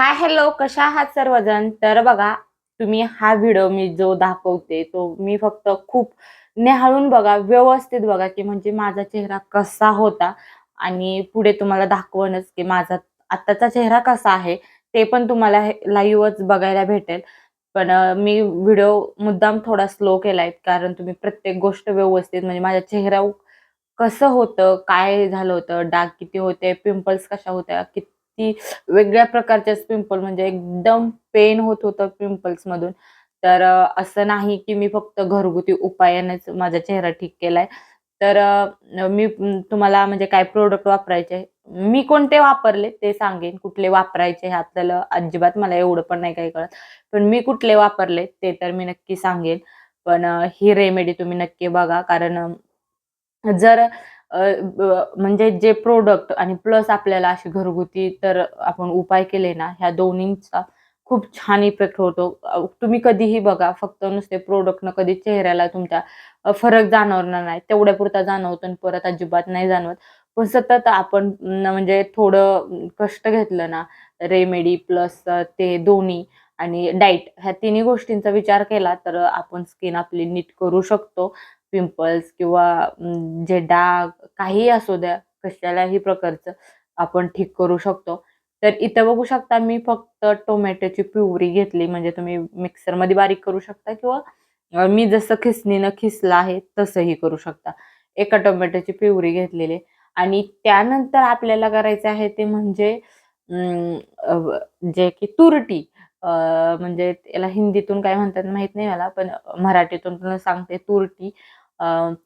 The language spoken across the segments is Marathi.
हाय हॅलो कशा आहात सर्वजण? तर बघा तुम्ही हा व्हिडिओ मी जो दाखवते तो मी फक्त खूप निहाळून बघा व्यवस्थित बघा की म्हणजे माझा चेहरा कसा होता. आणि पुढे तुम्हाला दाखवणच की माझा आत्ताचा चेहरा कसा आहे ते पण तुम्हाला लाईव्हच बघायला भेटेल. पण मी व्हिडिओ मुद्दाम थोडा स्लो केलाय कारण तुम्ही प्रत्येक गोष्ट व्यवस्थित म्हणजे माझ्या चेहऱ्यावर कसं होतं काय झालं होतं डाग किती होते पिंपल्स कशा होत्या किती ती वेगळ्या प्रकारच्याच पिंपल म्हणजे एकदम पेन होत होतं पिंपल्स मधून. तर असं नाही की मी फक्त घरगुती उपायानेच माझा चेहरा ठीक केलाय. तर मी तुम्हाला म्हणजे काय प्रोडक्ट वापरायचे? मी कोणते वापरले ते सांगेन. कुठले वापरायचे हे आपल्याला अजिबात मला एवढं पण नाही काही कळत. पण मी कुठले वापरले ते तर मी नक्की सांगेन. पण ही रेमेडी तुम्ही नक्की बघा. कारण जर म्हणजे जे प्रोडक्ट आणि प्लस आपल्याला अशी घरगुती तर आपण उपाय केले ना, ह्या दोन्हींचा खूप छान इफेक्ट होतो. तुम्ही कधीही बघा, फक्त नुसते प्रोडक्टनं कधी चेहऱ्याला तुमच्या फरक जाणवणार नाही. तेवढ्या पुरता जाणवतो आणि परत अजिबात नाही जाणवत. पण सतत आपण म्हणजे थोडं कष्ट घेतलं ना, रेमेडी प्लस ते दोन्ही आणि डाईट ह्या तिन्ही गोष्टींचा विचार केला, तर आपण स्किन आपली नीट करू शकतो. पिंपल्स किंवा जे डाग काहीही असू द्या, कशालाही प्रकारचं आपण ठीक करू शकतो. तर इथं बघू शकता मी फक्त टोमॅटोची प्युरी घेतली म्हणजे तुम्ही मिक्सरमध्ये बारीक करू शकता किंवा मी जसं खिसणीनं खिसलं आहे तसंही करू शकता. एका टोमॅटोची प्युरी घेतलेली आहे आणि त्यानंतर आपल्याला करायचं आहे ते म्हणजे जे की तुरटी म्हणजे त्याला हिंदीतून काय म्हणतात माहीत नाही मला, पण मराठीतून पण सांगते तुरटी.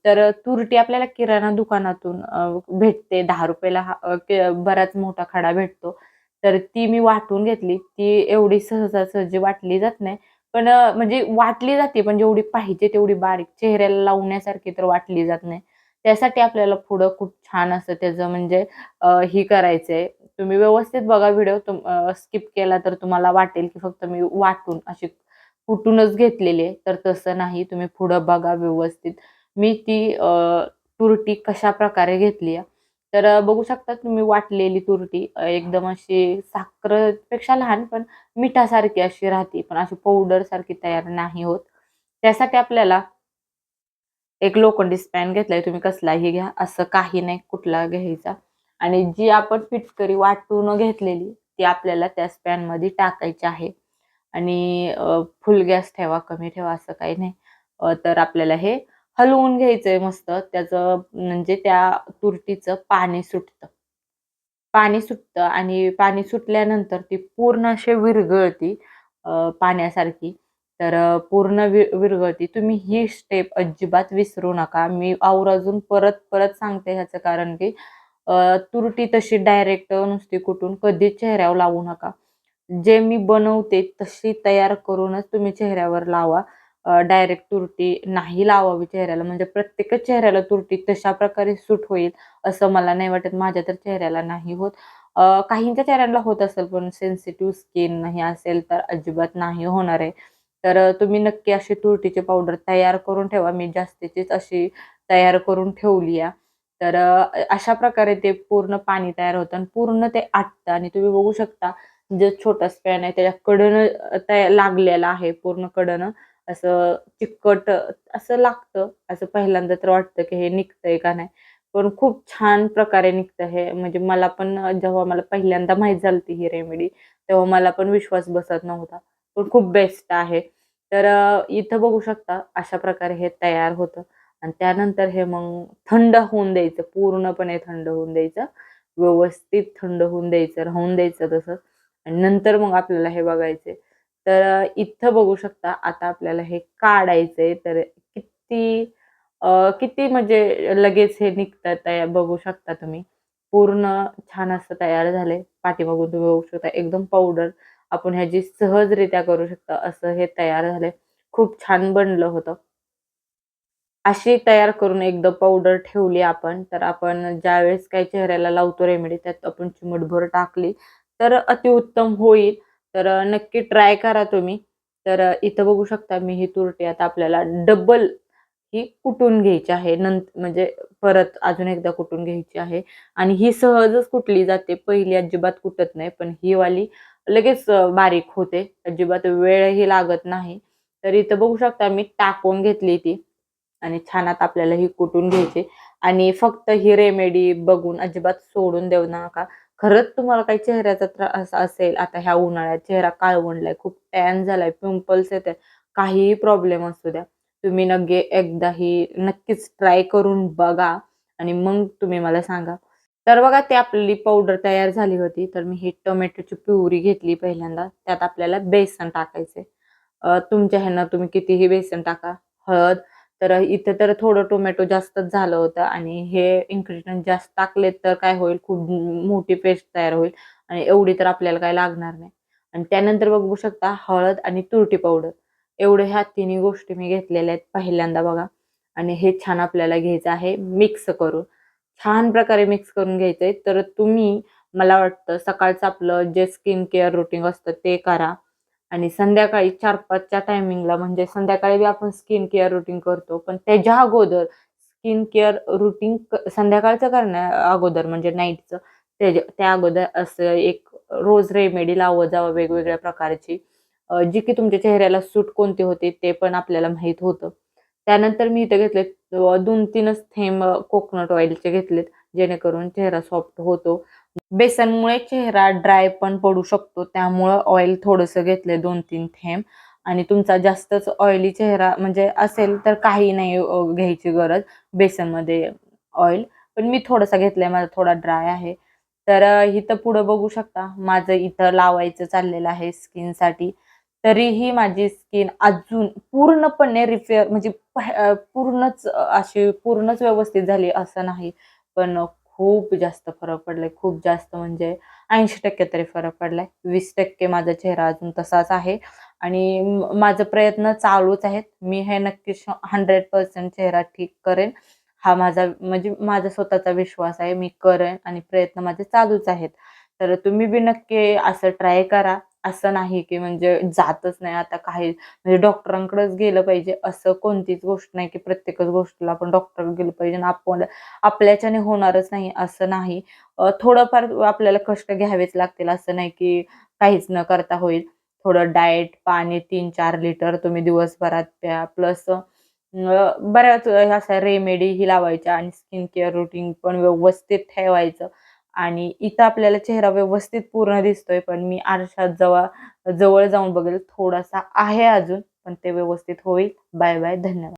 तर तुरटी आपल्याला किराणा दुकानातून भेटते दहा रुपयाला हा बराच मोठा खडा भेटतो. तर ती मी वाटून घेतली. ती एवढी सहजासहजी वाटली जात नाही. पण म्हणजे वाटली जाते, पण जेवढी पाहिजे तेवढी बारीक चेहऱ्याला लावण्यासारखी तर वाटली जात नाही. त्यासाठी आपल्याला पुढं खूप छान असं त्याचं म्हणजे ही करायचंय. तुम्ही व्यवस्थित बघा व्हिडिओ तुम स्किप केला तर तुम्हाला वाटेल की फक्त मी वाटून अशी कुठूनच घेतलेली आहे. तर तसं नाही. तुम्ही पुढं बघा व्यवस्थित. मी ती तुरटी कशा प्रकारे घेतली आहे. तर बघू शकता तुम्ही वाटलेली तुरटी एकदम अशी साखरपेक्षा लहान पण मिठासारखी अशी राहते. पण अशी पावडरसारखी तयार नाही होत. त्यासाठी आपल्याला एक लोखंडी स्पॅन घेतलाय. तुम्ही कसलाही घ्या. असं काही नाही कुठला घ्यायचा आणि जी आपण पिचकरी वाटून घेतलेली ती आपल्याला त्या स्पॅनमध्ये टाकायची आहे आणि फुल गॅस ठेवा, कमी ठेवा असं काही नाही. तर आपल्याला हे हलवून घ्यायचंय मस्त. त्याचं म्हणजे त्या तुरटीचं पाणी सुटतं. पाणी सुटतं आणि पाणी सुटल्यानंतर ती पूर्ण अशी विरघळती पाण्यासारखी. तर पूर्ण वि विरघळती. तुम्ही ही स्टेप अजिबात विसरू नका. मी आवर्जून परत-परत सांगते ह्याचं कारण की तुरटी तशी डायरेक्ट नुसती कुठून कधीच चेहऱ्यावर लावू नका. जे मी बनवते तशी तयार करूनच तुम्ही चेहऱ्यावर लावा. डायरेक्ट तुरटी नाही लावावी चेहऱ्याला. म्हणजे प्रत्येकच चेहऱ्याला तुरटी तशा प्रकारे सूट होईल असं मला नाही वाटत. माझ्या तर चेहऱ्याला नाही होत. काहींच्या चेहऱ्याला होत असेल, पण सेन्सिटिव्ह स्किन नाही असेल तर अजिबात नाही होणार आहे. तर तुम्ही नक्की अशी तुरटीची पावडर तयार करून ठेवा. मी जास्तीचीच अशी तयार करून ठेवली आहे. तर अशा प्रकारे ते पूर्ण पाणी तयार होतं आणि पूर्ण ते आटतं आणि तुम्ही बघू शकता जे छोटा स्पॅन आहे त्याच्या कडनं तया लागलेला आहे पूर्ण कडनं असं चिकट असं लागतं. असं पहिल्यांदा तर वाटतं की हे निघतंय का नाही. पण खूप छान प्रकारे निघतं हे. म्हणजे मला पण जेव्हा मला पहिल्यांदा माहीत झालती ही रेमेडी, तेव्हा मला पण विश्वास बसत नव्हता. पण खूप बेस्ट आहे. तर इथं बघू शकता अशा प्रकारे हे तयार होतं आणि त्यानंतर हे मग थंड होऊन द्यायचं. पूर्णपणे थंड होऊन द्यायचं. व्यवस्थित थंड होऊन द्यायचं, राहून द्यायचं तसंच आणि नंतर मग आपल्याला हे बघायचंय. तर इथं बघू शकता आता आपल्याला हे काढायचंय. तर किती किती म्हणजे लगेच हे निघतं तयार बघू शकता तुम्ही. पूर्ण छान असं तयार झालंय. पाठीमागून तुम्ही बघू शकता एकदम पावडर आपण ह्याची सहजरित्या करू शकता असं हे तयार झालंय. खूप छान बनलं होतं. अशी तयार करून एकदा पावडर ठेवली आपण, तर आपण ज्यावेळेस काही चेहऱ्याला लावतो रेमेडी त्यात आपण चिमटभर टाकली, तर अतिउत्तम होईल. तर नक्की ट्राय करा तुम्ही. तर इथं बघू शकता मी ही तुरटी आता आपल्याला डबल ही कुटून घ्यायची आहे. नंतर म्हणजे परत अजून एकदा कुटून घ्यायची आहे आणि ही सहजच कुटली जाते. पहिली अजिबात कुटत नाही, पण ही वाली लगेच बारीक होते अजिबात वेळही लागत नाही तर इथं बघू शकता मी टाकून घेतली ती आणि छान आता आपल्याला ही कुटून घ्यायची आणि फक्त ही रेमेडी बघून अजिबात सोडून देऊ नका खरंच तुम्हाला काही चेहऱ्याचा त्रास असेल आता ह्या उन्हाळ्यात चेहरा काळवंडलाय खूप टॅन झालाय पिंपल्स येत आहेत काहीही प्रॉब्लेम असू द्या. तुम्ही नक्की एकदा ही नक्कीच ट्राय करून बघा आणि मग तुम्ही मला सांगा. तर बघा ते आपली पावडर तयार झाली होती तर मी ही टोमॅटोची प्युरी घेतली पहिल्यांदा. त्यात आपल्याला बेसन टाकायचे तुमच्या ह्यांना तुम्ही कितीही बेसन टाका. हळद तर इथे तर थोडं टोमॅटो जास्तच झालं होतं आणि हे इन्ग्रेडियंट जास्त टाकले तर काय होईल? खूप मोठी पेस्ट तयार होईल आणि एवढी तर आपल्याला काय लागणार नाही. आणि त्यानंतर बघू शकता हळद आणि तुरटी पावडर एवढे ह्या तिन्ही गोष्टी मी घेतलेल्या आहेत पहिल्यांदा बघा. आणि हे छान आपल्याला घ्यायचं आहे मिक्स करून. छान प्रकारे मिक्स करून घ्यायचं आहे तर तुम्ही मला वाटतं सकाळचं आपलं जे स्किन केअर रुटीन असतं ते करा. आणि संध्याकाळी चार पाचच्या टायमिंगला म्हणजे संध्याकाळी बी आपण स्किन केअर रुटीन करतो पण त्याच्या अगोदर स्किन केअर रुटीन संध्याकाळचं करण्या अगोदर म्हणजे नाईटचं त्याच्या त्या अगोदर असं एक रोज रेमेडी लावत जावं वेगवेगळ्या प्रकारची. जी की तुमच्या चेहऱ्याला सूट कोणती होते ते पण आपल्याला माहीत होतं. त्यानंतर मी इथे घेतले दोन तीनच थेंब कोकोनट ऑइलचे घेतलेत जेणेकरून चेहरा सॉफ्ट होतो. बेसनमुळे चेहरा ड्राय पण पडू शकतो त्यामुळं ऑइल थोडंसं घेतलंय दोन तीन थेंब. आणि तुमचा जास्तच ऑइली चेहरा म्हणजे असेल तर काही नाही घ्यायची गरज बेसनमध्ये ऑइल पण मी थोडासा घेतलाय माझा थोडा ड्राय आहे. तर इथं पुढं बघू शकता माझं इथं लावायचं चाललेलं आहे स्किनसाठी तरीही माझी स्किन अजून पूर्णपणे रिपेअर म्हणजे पूर्णच अशी पूर्णच व्यवस्थित झाली असं नाही. पण खूप जास्त फरक पडलाय. खूप जास्त म्हणजे ऐंशी टक्के तरी फरक पडलाय. वीस टक्के माझा चेहरा अजून तसाच आहे. आणि माझं प्रयत्न चालूच आहेत. मी हे नक्की हंड्रेड पर्सेंट चेहरा ठीक करेन. हा माझा म्हणजे माझा स्वतःचा विश्वास आहे. मी करेन आणि प्रयत्न माझे चालूच आहेत. तर तुम्ही बी नक्की असं ट्राय करा. असं नाही की म्हणजे जातच नाही. आता काही म्हणजे डॉक्टरांकडेच गेलं पाहिजे. असं कोणतीच गोष्ट नाही की प्रत्येकच गोष्टीला आपण डॉक्टरकडे गेलं पाहिजे आणि आपण आपल्याच्याने होणारच नाही असं नाही. थोडंफार आपल्याला कष्ट घ्यावेच लागतील असं नाही की काहीच न करता होईल. थोडं डाएट पाणी तीन चार लिटर तुम्ही दिवसभरात प्या. प्लस बऱ्याच अशा रेमेडी ही लावायच्या आणि स्किन केअर रुटीन पण व्यवस्थित ठेवायचं. आणि इथं आपल्याला चेहरा व्यवस्थित पूर्ण दिसतोय पण मी आरशात जवळ जवळ जाऊन बघेल थोडासा आहे अजून पण ते व्यवस्थित होईल. बाय बाय धन्यवाद.